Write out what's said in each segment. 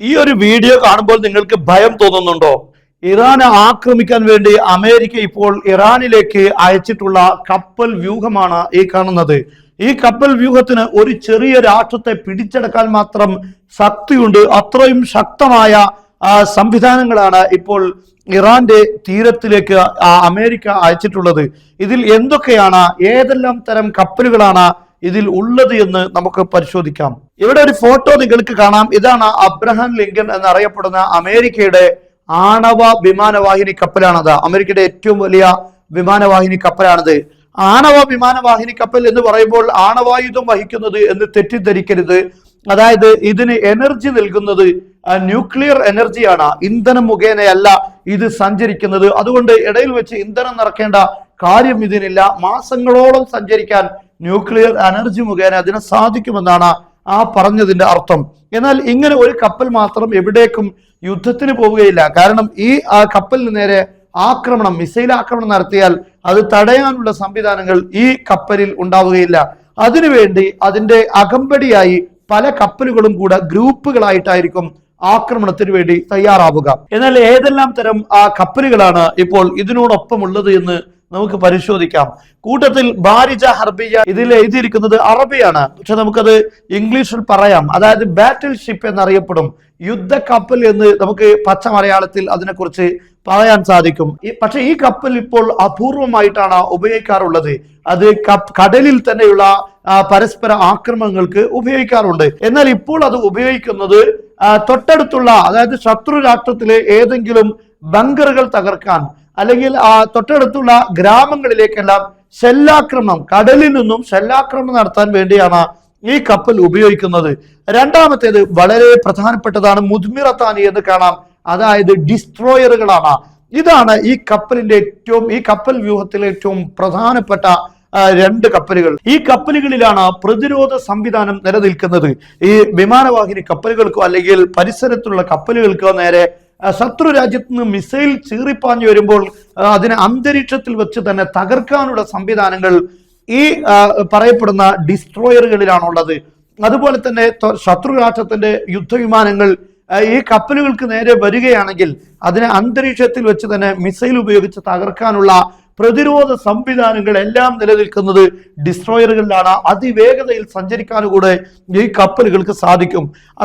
ഈ ഒരു വീഡിയോ കാണുമ്പോൾ നിങ്ങൾക്ക് ഭയം തോന്നുന്നുണ്ടോ? ഇറാനെ ആക്രമിക്കാൻ വേണ്ടി അമേരിക്ക ഇപ്പോൾ ഇറാനിലേക്ക് അയച്ചിട്ടുള്ള കപ്പൽ വ്യൂഹമാണ് ഈ കാണുന്നത്. ഈ കപ്പൽ വ്യൂഹത്തിന് ഒരു ചെറിയ രാഷ്ട്രത്തെ പിടിച്ചെടുക്കാൻ മാത്രം ശക്തിയുണ്ട്. അത്രയും ശക്തമായ സംവിധാനങ്ങളാണ് ഇപ്പോൾ ഇറാന്റെ തീരത്തിലേക്ക് അമേരിക്ക അയച്ചിട്ടുള്ളത്. ഇതിൽ എന്തൊക്കെയാണ് ഏതെല്ലാം തരം കപ്പലുകളാണ് ഇതിൽ ഉള്ളത് എന്ന് നമുക്ക് പരിശോധിക്കാം. ഇവിടെ ഒരു ഫോട്ടോ നിങ്ങൾക്ക് കാണാം. ഇതാണ് അബ്രഹാം ലിങ്കൻ എന്നറിയപ്പെടുന്ന അമേരിക്കയുടെ ആണവ വിമാനവാഹിനി കപ്പലാണത്. അമേരിക്കയുടെ ഏറ്റവും വലിയ വിമാനവാഹിനി കപ്പലാണിത്. ആണവ വിമാനവാഹിനി കപ്പൽ എന്ന് പറയുമ്പോൾ ആണവായുധം വഹിക്കുന്നത് എന്ന് തെറ്റിദ്ധരിക്കരുത്. അതായത് ഇതിന് എനർജി നൽകുന്നത് ന്യൂക്ലിയർ എനർജിയാണ്. ഇന്ധനം മുഖേനയല്ല ഇത് സഞ്ചരിക്കുന്നത്. അതുകൊണ്ട് ഇടയിൽ വെച്ച് ഇന്ധനം നിറക്കേണ്ട കാര്യം ഇതിനില്ല. മാസങ്ങളോളം സഞ്ചരിക്കാൻ ന്യൂക്ലിയർ എനർജി മുഖേന അതിനെ സാധിക്കുമെന്നാണ് ആ പറഞ്ഞതിന്റെ അർത്ഥം. എന്നാൽ ഇങ്ങനെ ഒരു കപ്പൽ മാത്രം എവിടേക്കും യുദ്ധത്തിന് പോവുകയില്ല. കാരണം ഈ ആ കപ്പലിന് നേരെ ആക്രമണം മിസൈൽ ആക്രമണം നടത്തിയാൽ അത് തടയാനുള്ള സംവിധാനങ്ങൾ ഈ കപ്പലിൽ ഉണ്ടാവുകയില്ല. അതിനുവേണ്ടി അതിന്റെ അകമ്പടിയായി പല കപ്പലുകളും കൂടെ ഗ്രൂപ്പുകളായിട്ടായിരിക്കും ആക്രമണത്തിന് വേണ്ടി തയ്യാറാവുക. എന്നാൽ ഏതെല്ലാം തരം ആ കപ്പലുകളാണ് ഇപ്പോൾ ഇതിനോടൊപ്പം ഉള്ളത് എന്ന് നമുക്ക് പരിശോധിക്കാം. കൂട്ടത്തിൽ ബാരിജ ഹർബിയ ഇതിൽ എഴുതിയിരിക്കുന്നത് അറബിയാണ്. പക്ഷെ നമുക്കത് ഇംഗ്ലീഷിൽ പറയാം. അതായത് ബാറ്റിൽ ഷിപ്പ് എന്നറിയപ്പെടും. യുദ്ധ കപ്പൽ എന്ന് നമുക്ക് പച്ച മലയാളത്തിൽ അതിനെക്കുറിച്ച് പറയാൻ സാധിക്കും. പക്ഷെ ഈ കപ്പൽ ഇപ്പോൾ അപൂർവമായിട്ടാണ് ഉപയോഗിക്കാറുള്ളത്. അത് കടലിൽ തന്നെയുള്ള പരസ്പര ആക്രമണങ്ങൾക്ക് ഉപയോഗിക്കാറുണ്ട്. എന്നാൽ ഇപ്പോൾ അത് ഉപയോഗിക്കുന്നത് തൊട്ടടുത്തുള്ള അതായത് ശത്രു രാഷ്ട്രത്തിലെ ഏതെങ്കിലും ബങ്കറുകൾ തകർക്കാൻ അല്ലെങ്കിൽ ആ തൊട്ടടുത്തുള്ള ഗ്രാമങ്ങളിലേക്കെല്ലാം ഷെല്ലാക്രമണം കടലിൽ നിന്നും ഷെല്ലാക്രമണം നടത്താൻ വേണ്ടിയാണ് ഈ കപ്പൽ ഉപയോഗിക്കുന്നത്. രണ്ടാമത്തേത് വളരെ പ്രധാനപ്പെട്ടതാണ് മുദ്മിറത്താനി എന്ന് കാണാം. അതായത് ഡിസ്ട്രോയറുകളാണ്. ഇതാണ് ഈ കപ്പലിന്റെ ഏറ്റവും ഈ കപ്പൽ വ്യൂഹത്തിലെ ഏറ്റവും പ്രധാനപ്പെട്ട രണ്ട് കപ്പലുകൾ. ഈ കപ്പലുകളിലാണ് പ്രതിരോധ സംവിധാനം നിലനിൽക്കുന്നത്. ഈ വിമാനവാഹിനി കപ്പലുകൾക്കോ അല്ലെങ്കിൽ പരിസരത്തുള്ള കപ്പലുകൾക്കോ നേരെ ശത്രു രാജ്യത്ത് നിന്ന് മിസൈൽ ചീറിപ്പാഞ്ഞു വരുമ്പോൾ അതിനെ അന്തരീക്ഷത്തിൽ വെച്ച് തന്നെ തകർക്കാനുള്ള സംവിധാനങ്ങൾ ഈ പറയപ്പെടുന്ന ഡിസ്ട്രോയറുകളിലാണുള്ളത്. അതുപോലെ തന്നെ ശത്രു രാഷ്ട്രത്തിന്റെ യുദ്ധവിമാനങ്ങൾ ഈ കപ്പലുകൾക്ക് നേരെ വരികയാണെങ്കിൽ അതിനെ അന്തരീക്ഷത്തിൽ വെച്ച് തന്നെ മിസൈൽ ഉപയോഗിച്ച് തകർക്കാനുള്ള പ്രതിരോധ സംവിധാനങ്ങൾ എല്ലാം നിലനിൽക്കുന്നത് ഡിസ്ട്രോയറുകളിലാണ്. അതിവേഗതയിൽ സഞ്ചരിക്കാനുകൂടെ ഈ കപ്പലുകൾക്ക് സാധിക്കും.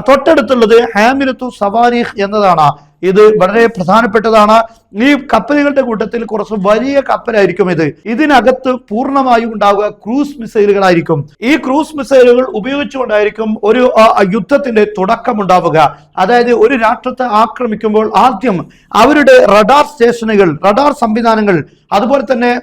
തൊട്ടടുത്തുള്ളത് ഹാമിലത്തു സവാരിഹ് എന്നതാണ്. ഇത് വളരെ പ്രധാനപ്പെട്ടതാണ്. ഈ കപ്പലുകളുടെ കൂട്ടത്തിൽ കുറച്ച് വലിയ കപ്പലായിരിക്കും ഇത്. ഇതിനകത്ത് പൂർണമായും ഉണ്ടാവുക ക്രൂസ് മിസൈലുകളായിരിക്കും. ഈ ക്രൂസ് മിസൈലുകൾ ഉപയോഗിച്ചുകൊണ്ടായിരിക്കും ഒരു യുദ്ധത്തിന്റെ തുടക്കം ഉണ്ടാവുക. അതായത് ഒരു രാഷ്ട്രത്തെ ആക്രമിക്കുമ്പോൾ ആദ്യം അവരുടെ റഡാർ സ്റ്റേഷനുകൾ റഡാർ സംവിധാനങ്ങൾ അതുപോലെ തന്നെ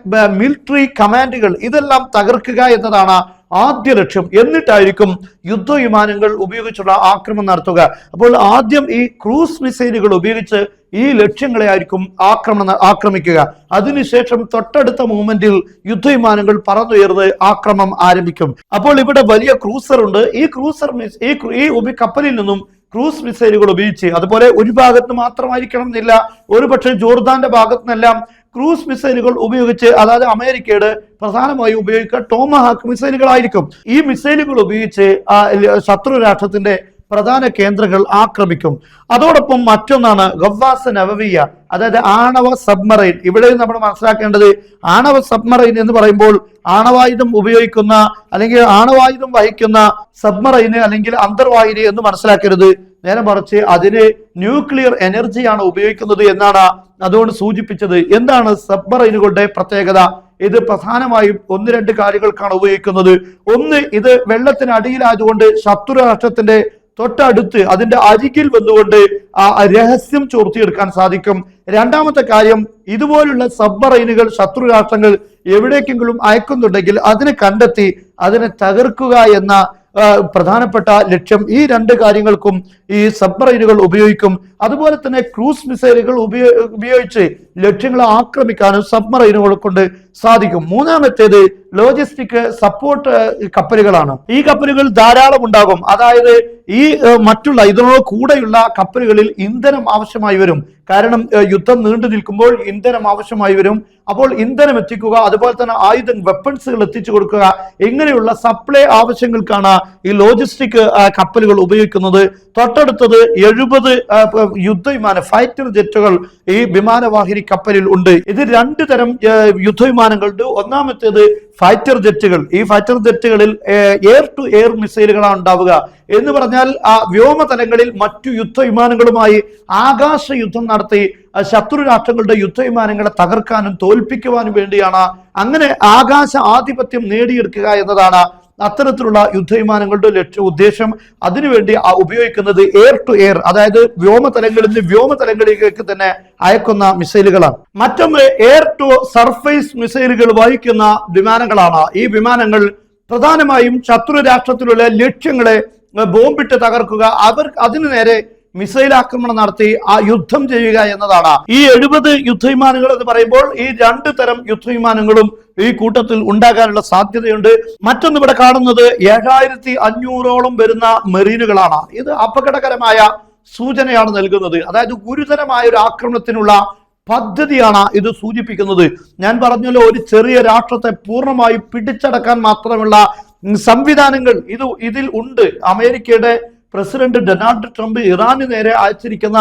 മിലിറ്ററി കമാൻഡുകൾ ഇതെല്ലാം തകർക്കുക എന്നതാണ് ആദ്യ ലക്ഷ്യം എന്നിട്ടായിരിക്കും യുദ്ധവിമാനങ്ങൾ ഉപയോഗിച്ചുള്ള ആക്രമണം നടത്തുക. അപ്പോൾ ആദ്യം ഈ ക്രൂസ് മിസൈലുകൾ ഉപയോഗിച്ച് ഈ ലക്ഷ്യങ്ങളെ ആയിരിക്കും ആക്രമണം ആക്രമിക്കുക. അതിനുശേഷം തൊട്ടടുത്ത മൂമെന്റിൽ യുദ്ധവിമാനങ്ങൾ പറന്നുയർന്ന് ആക്രമണം ആരംഭിക്കും. അപ്പോൾ ഇവിടെ വലിയ ക്രൂസർ ഉണ്ട്. ഈ ക്രൂസർ ഈ ഈ ഉപ കപ്പലിൽ നിന്നും ക്രൂസ് മിസൈലുകൾ ഉപയോഗിച്ച് അതുപോലെ ഒരു ഭാഗത്ത് മാത്രമായിരിക്കണം എന്നില്ല ഒരു പക്ഷേ ജോർദാന്റെ ഭാഗത്തു നിന്നെല്ലാം ക്രൂസ് മിസൈലുകൾ ഉപയോഗിച്ച് അതായത് അമേരിക്കയുടെ പ്രധാനമായും ഉപയോഗിക്കുക ടോമഹാക്ക് മിസൈലുകളായിരിക്കും. ഈ മിസൈലുകൾ ഉപയോഗിച്ച് ശത്രു രാഷ്ട്രത്തിന്റെ പ്രധാന കേന്ദ്രങ്ങൾ ആക്രമിക്കും. അതോടൊപ്പം മറ്റൊന്നാണ് ഗവാസ് നവവിയ അതായത് ആണവ സബ്മറൈൻ. ഇവിടെ നമ്മൾ മനസ്സിലാക്കേണ്ടത് ആണവ സബ്മറൈൻ എന്ന് പറയുമ്പോൾ ആണവായുധം ഉപയോഗിക്കുന്ന അല്ലെങ്കിൽ ആണവായുധം വഹിക്കുന്ന സബ്മറൈന് അല്ലെങ്കിൽ അന്തർവാഹിനി എന്ന് മനസ്സിലാക്കരുത്. നേരെ മറിച്ച് അതിന് ന്യൂക്ലിയർ എനർജിയാണ് ഉപയോഗിക്കുന്നത് എന്നാണ് അതുകൊണ്ട് സൂചിപ്പിച്ചത്. എന്താണ് സബ്മറൈനുകളുടെ പ്രത്യേകത? ഇത് പ്രധാനമായും ഒന്ന് രണ്ട് കാര്യങ്ങൾക്കാണ് ഉപയോഗിക്കുന്നത്. ഒന്ന് ഇത് വെള്ളത്തിനടിയിലായതുകൊണ്ട് ശത്രു രാഷ്ട്രത്തിന്റെ തൊട്ടടുത്ത് അതിന്റെ അരികിൽ വന്നുകൊണ്ട് ആ രഹസ്യം ചോർത്തിയെടുക്കാൻ സാധിക്കും. രണ്ടാമത്തെ കാര്യം ഇതുപോലുള്ള സബ്മറൈനുകൾ ശത്രു രാഷ്ട്രങ്ങൾ എവിടേക്കെങ്കിലും അയക്കുന്നുണ്ടെങ്കിൽ അതിനെ കണ്ടെത്തി അതിനെ തകർക്കുക എന്ന പ്രധാനപ്പെട്ട ലക്ഷ്യം ഈ രണ്ട് കാര്യങ്ങൾക്കും ഈ സബ്മറൈനുകൾ ഉപയോഗിക്കും. അതുപോലെ തന്നെ ക്രൂസ് മിസൈലുകൾ ഉപയോ- ഉപയോഗിച്ച് ലക്ഷ്യങ്ങളെ ആക്രമിക്കാനും സബ്മറൈനുകൾ കൊണ്ട് സാധിക്കും. മൂന്നാമത്തേത് ലോജിസ്റ്റിക് സപ്പോർട്ട് കപ്പലുകളാണ്. ഈ കപ്പലുകൾ ധാരാളം ഉണ്ടാകും. അതായത് ഈ മറ്റുള്ള ഇതിനോട് കൂടെയുള്ള കപ്പലുകളിൽ ഇന്ധനം ആവശ്യമായി വരും. കാരണം യുദ്ധം നീണ്ടു നിൽക്കുമ്പോൾ ഇന്ധനം ആവശ്യമായി വരും. അപ്പോൾ ഇന്ധനം എത്തിക്കുക അതുപോലെ തന്നെ ആയുധം വെപ്പൺസുകൾ എത്തിച്ചു കൊടുക്കുക ഇങ്ങനെയുള്ള സപ്ലൈ ആവശ്യങ്ങൾക്കാണ് ഈ ലോജിസ്റ്റിക് കപ്പലുകൾ ഉപയോഗിക്കുന്നത്. തൊട്ടടുത്തത് എഴുപത് യുദ്ധവിമാന ഫൈറ്റർ ജെറ്റുകൾ ഈ വിമാനവാഹിനി കപ്പലിൽ ഉണ്ട്. ഇത് രണ്ട് തരം യുദ്ധവിമാനങ്ങളുണ്ട്. ഒന്നാമത്തേത് ഫൈറ്റർ ജെറ്റുകൾ. ഈ ഫൈറ്റർ ജെറ്റുകളിൽ എയർ ടു എയർ മിസൈലുകളാണ് ഉണ്ടാവുക. എന്ന് പറഞ്ഞാൽ ആ വ്യോമതലങ്ങളിൽ മറ്റു യുദ്ധ വിമാനങ്ങളുമായി ആകാശ യുദ്ധം നടത്തി ശത്രു രാഷ്ട്രങ്ങളുടെ യുദ്ധവിമാനങ്ങളെ തകർക്കാനും തോൽപ്പിക്കുവാനും വേണ്ടിയാണ് അങ്ങനെ ആകാശ ആധിപത്യം നേടിയെടുക്കുക എന്നതാണ് അത്തരത്തിലുള്ള യുദ്ധവിമാനങ്ങളുടെ ലക്ഷ്യ ഉദ്ദേശം അതിനുവേണ്ടി ഉപയോഗിക്കുന്നത് എയർ ടു എയർ അതായത് വ്യോമതലങ്ങളിൽ നിന്ന് വ്യോമതലങ്ങളിലേക്ക് തന്നെ അയക്കുന്ന മിസൈലുകളാണ്. മറ്റൊന്ന് എയർ ടു സർഫേസ് മിസൈലുകൾ വഹിക്കുന്ന വിമാനങ്ങളാണ്. ഈ വിമാനങ്ങൾ പ്രധാനമായും ശത്രു രാഷ്ട്രത്തിലുള്ള ലക്ഷ്യങ്ങളെ ബോംബിട്ട് തകർക്കുക അവർ അതിനു നേരെ മിസൈൽ ആക്രമണം നടത്തി ആ യുദ്ധം ചെയ്യുക എന്നതാണ്. ഈ എഴുപത് യുദ്ധവിമാനങ്ങൾ എന്ന് പറയുമ്പോൾ ഈ രണ്ട് തരം യുദ്ധവിമാനങ്ങളും ഈ കൂട്ടത്തിൽ ഉണ്ടാകാനുള്ള സാധ്യതയുണ്ട്. മറ്റൊന്ന് ഇവിടെ കാണുന്നത് ഏഴായിരത്തി അഞ്ഞൂറോളം വരുന്ന മെറീനുകളാണ്. ഇത് അപകടകരമായ സൂചനയാണ് നൽകുന്നത്. അതായത് ഗുരുതരമായ ഒരു ആക്രമണത്തിനുള്ള പദ്ധതിയാണ് ഇത് സൂചിപ്പിക്കുന്നത്. ഞാൻ പറഞ്ഞല്ലോ ഒരു ചെറിയ രാഷ്ട്രത്തെ പൂർണമായി പിടിച്ചടക്കാൻ മാത്രമുള്ള സംവിധാനങ്ങൾ ഇത് ഇതിൽ ഉണ്ട്. അമേരിക്കയുടെ പ്രസിഡന്റ് ഡൊണാൾഡ് ട്രംപ് ഇറാന് നേരെ അയച്ചിരിക്കുന്ന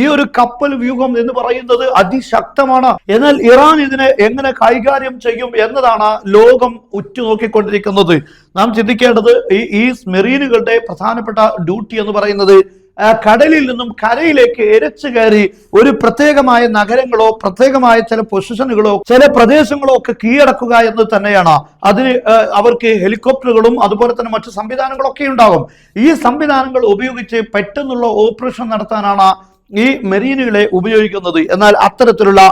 ഈ ഒരു കപ്പൽ വ്യൂഹം എന്ന് പറയുന്നത് അതിശക്തമാണ്. എന്നാൽ ഇറാൻ ഇതിനെ എങ്ങനെ കൈകാര്യം ചെയ്യും എന്നതാണ് ലോകം ഉറ്റുനോക്കിക്കൊണ്ടിരിക്കുന്നത്. നാം ചിന്തിക്കേണ്ടത് ഈ ഈ മെറീനുകളുടെ പ്രധാനപ്പെട്ട ഡ്യൂട്ടി എന്ന് പറയുന്നത് കടലിൽ നിന്നും കരയിലേക്ക് എരച്ചു കയറി ഒരു പ്രത്യേകമായ നഗരങ്ങളോ പ്രത്യേകമായ ചില പൊസിഷനുകളോ ചില പ്രദേശങ്ങളോ ഒക്കെ കീഴടക്കുക എന്ന് തന്നെയാണ്. അതിന് അവർക്ക് ഹെലികോപ്റ്ററുകളും അതുപോലെ തന്നെ മറ്റു സംവിധാനങ്ങളൊക്കെ ഉണ്ടാകും. ഈ സംവിധാനങ്ങൾ ഉപയോഗിച്ച് പെട്ടെന്നുള്ള ഓപ്പറേഷൻ നടത്താനാണ് ഈ മെറീനുകളെ ഉപയോഗിക്കുന്നത്. എന്നാൽ അത്തരത്തിലുള്ള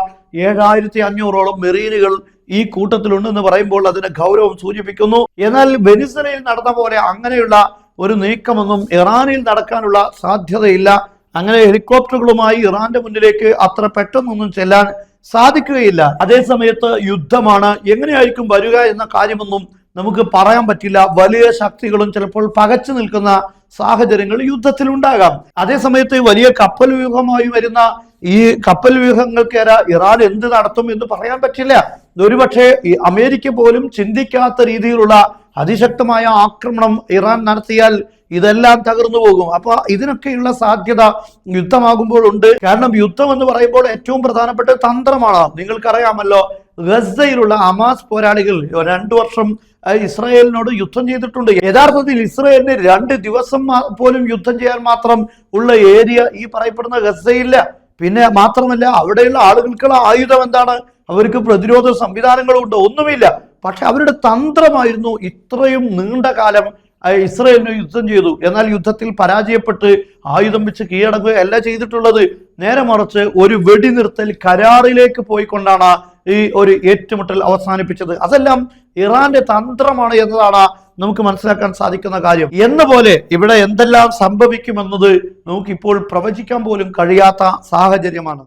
ഏഴായിരത്തി അഞ്ഞൂറോളം മെറീനുകൾ ഈ കൂട്ടത്തിലുണ്ടെന്ന് പറയുമ്പോൾ അതിന് ഗൗരവം സൂചിപ്പിക്കുന്നു. എന്നാൽ വെനിസലയിൽ നടന്ന പോലെ അങ്ങനെയുള്ള ഒരു നീക്കമൊന്നും ഇറാനിൽ നടക്കാനുള്ള സാധ്യതയില്ല. അങ്ങനെ ഹെലികോപ്റ്ററുകളുമായി ഇറാന്റെ മുന്നിലേക്ക് അത്ര പെട്ടെന്നൊന്നും ചെല്ലാൻ സാധിക്കുകയില്ല. അതേ സമയത്ത് യുദ്ധമാണ്. എങ്ങനെയായിരിക്കും വരിക എന്ന കാര്യമൊന്നും നമുക്ക് പറയാൻ പറ്റില്ല. വലിയ ശക്തികളും ചിലപ്പോൾ പകച്ചു നിൽക്കുന്ന സാഹചര്യങ്ങൾ യുദ്ധത്തിൽ ഉണ്ടാകാം. അതേ സമയത്ത് വലിയ കപ്പൽ വ്യൂഹമായി വരുന്ന ഈ കപ്പൽ വ്യൂഹങ്ങൾക്കേറെ ഇറാൻ എന്ത് നടത്തും എന്ന് പറയാൻ പറ്റില്ല. ഒരുപക്ഷെ അമേരിക്ക പോലും ചിന്തിക്കാത്ത രീതിയിലുള്ള അതിശക്തമായ ആക്രമണം ഇറാൻ നടത്തിയാൽ ഇതെല്ലാം തകർന്നു പോകും. അപ്പൊ ഇതിനൊക്കെയുള്ള സാധ്യത യുദ്ധമാകുമ്പോഴുണ്ട്. കാരണം യുദ്ധം എന്ന് പറയുമ്പോൾ ഏറ്റവും പ്രധാനപ്പെട്ട തന്ത്രമാണ്. നിങ്ങൾക്കറിയാമല്ലോ ഗസയിലുള്ള അമാസ് പോരാളികൾ രണ്ടു വർഷം ഇസ്രായേലിനോട് യുദ്ധം ചെയ്തിട്ടുണ്ട്. യഥാർത്ഥത്തിൽ ഇസ്രായേലിന് രണ്ട് ദിവസം പോലും യുദ്ധം ചെയ്യാൻ മാത്രം ഉള്ള ഏരിയ ഈ പറയപ്പെടുന്ന ഗസയില്ല. പിന്നെ മാത്രമല്ല അവിടെയുള്ള ആളുകൾക്കുള്ള ആയുധം എന്താണ്? അവർക്ക് പ്രതിരോധ സംവിധാനങ്ങളുണ്ട്. ഒന്നുമില്ല. പക്ഷെ അവരുടെ തന്ത്രമായിരുന്നു ഇത്രയും നീണ്ട കാലം ഇസ്രയേലിനെ യുദ്ധം ചെയ്തു. എന്നാൽ യുദ്ധത്തിൽ പരാജയപ്പെട്ട് ആയുധം വെച്ച് കീഴടങ്ങുകയല്ല ചെയ്തിട്ടുള്ളത്. നേരെ മറിച്ച് ഒരു വെടിനിർത്തൽ കരാറിലേക്ക് പോയിക്കൊണ്ടാണ് ഈ ഒരു ഏറ്റുമുട്ടൽ അവസാനിപ്പിച്ചത്. അതെല്ലാം ഇറാന്റെ തന്ത്രമാണ് എന്നതാണ് നമുക്ക് മനസ്സിലാക്കാൻ സാധിക്കുന്ന കാര്യം. എന്ന പോലെ ഇവിടെ എന്തെല്ലാം സംഭവിക്കുമെന്നത് നമുക്കിപ്പോൾ പ്രവചിക്കാൻ പോലും കഴിയാത്ത സാഹചര്യമാണ്.